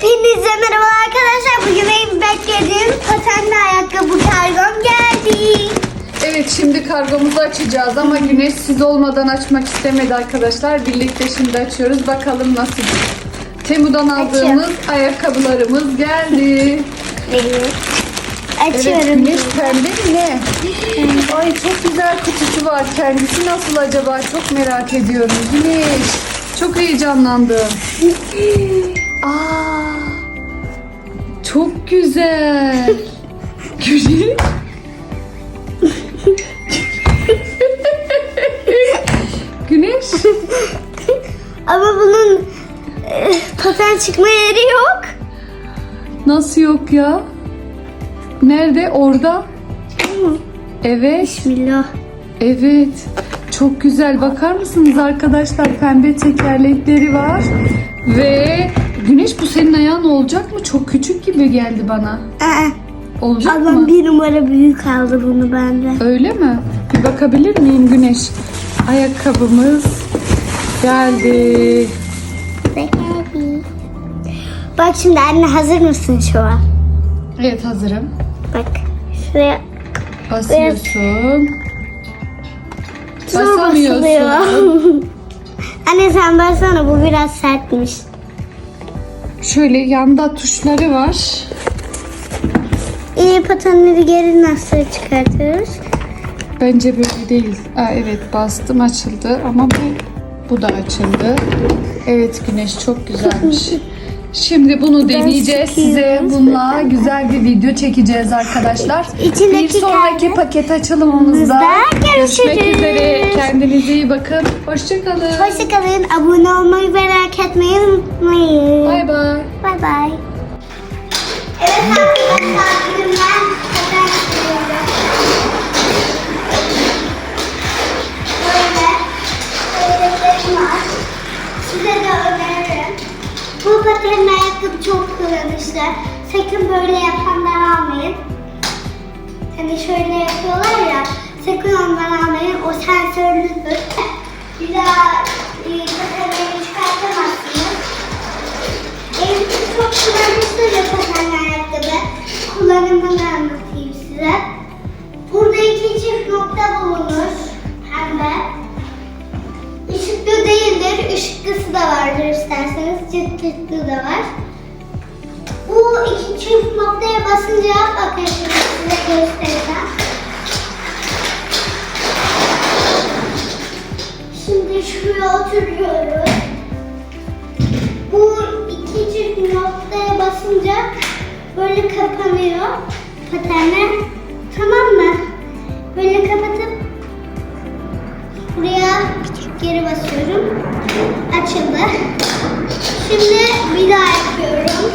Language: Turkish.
Hepinize merhaba arkadaşlar. Bugün benim beklediğim patenli ayakkabı kargom geldi. Evet şimdi kargomuzu açacağız ama Güneş siz olmadan açmak istemedi arkadaşlar. Birlikte şimdi açıyoruz. Bakalım nasıl. Temu'dan aldığımız ayakkabılarımız geldi. Evet. Evet Açıyorum. Güneş pembe mi ne? Ay çok güzel kutusu var. Kendisi nasıl acaba? Çok merak ediyorum. Güneş. Çok heyecanlandım. Aa, çok güzel. Güneş. Güneş. Ama bunun e, paten çıkma yeri yok. Nasıl yok ya? Nerede? Orada. Evet. Bismillah. Evet. Çok güzel. Bakar mısınız arkadaşlar? Pembe tekerlekleri var. Ve Bu senin ayağın olacak mı? Çok küçük gibi geldi bana. Aa, Olacak ablam mı? bir numara büyük aldı bunu bende. Öyle mi? Bir bakabilir miyim Güneş? Ayakkabımız geldi. Bak şimdi anne hazır mısın şu an? Evet hazırım. Bak şuraya Basıyorsun. zor basılıyor. Basamıyorsun. anne sen baksana bu biraz sertmiş. Şöyle yanda tuşları var. İyi patenleri geri nasıl çıkartırız? Bence böyle değil. Aa, evet bastım açıldı ama bu bu da açıldı. Evet güneş çok güzelmiş. Şimdi bunu deneyeceğiz. Size bununla güzel bir video çekeceğiz arkadaşlar. İçindeki bir sonraki paket açılımımızda görüşmek görüşürüz. üzere. Kendinize iyi bakın. Hoşçakalın. Hoşçakalın. Abone olmayı merak etmeyi unutmayın. Bay bay. Bay bay. Evet arkadaşlar bugün ben paten sürüyorum. Böyle öğretmenim var. Size de öneririm. Bu patenin ayakkabı çok kullanışlı. Sakın böyle yapanlar almayın. Hani şöyle yapıyorlar ya. Sakın ondan almayın. O sensörlüdür. Bir daha bir paten ayakkabı. Kullanımını anlatayım size. Burada iki çift nokta bulunur. Pembe. Işıklı değildir. Işıklısı da vardır isterseniz. Cırt cırtlı da var. Bu iki çift noktaya basınca bakın size göstereceğim. Şimdi şuraya oturuyoruz. Böyle kapanıyor patenler. Tamam mı? Böyle kapatıp buraya geri basıyorum. Açıldı. Şimdi bir daha yapıyorum.